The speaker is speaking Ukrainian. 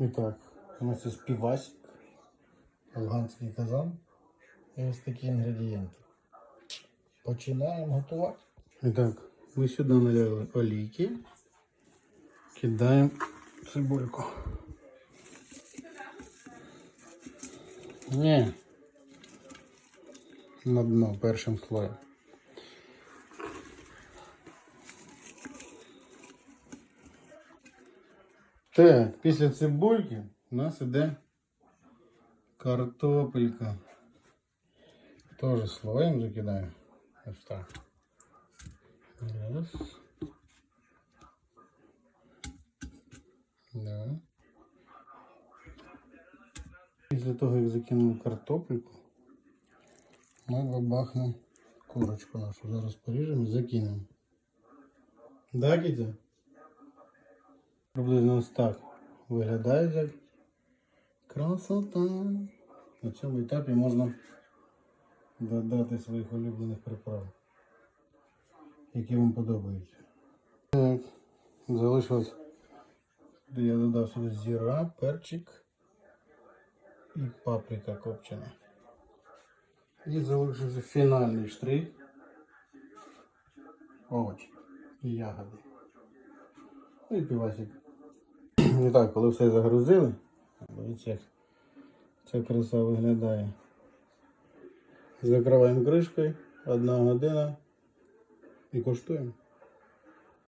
І так, у нас є співасик, афганський казан і ось такі інгредієнти. Починаємо готувати. І так, ми сюди наляли олійки, кидаємо цибульку. Ні. На дно першим слоєм. Так, після цибульки у нас іде картопелька. Тоже слоєм закидаємо. Ось так. Раз. Да. Після того, як закинув картопельку, ми бабахнемо курочку нашу. Зараз поріжемо і закинемо. Да, Кітя? Приблизно ось так виглядає як красота. На цьому етапі можна додати своїх улюблених приправ, які вам подобаються. Так, залишилось. Я додав сюди зіра, перчик і паприка копчена. І залишився фінальний штрих. Овочі і ягоди. Ну і півасик. І так, коли все загрузили, дивіться, як ця краса виглядає. Закриваємо кришкою, одна година і коштуємо.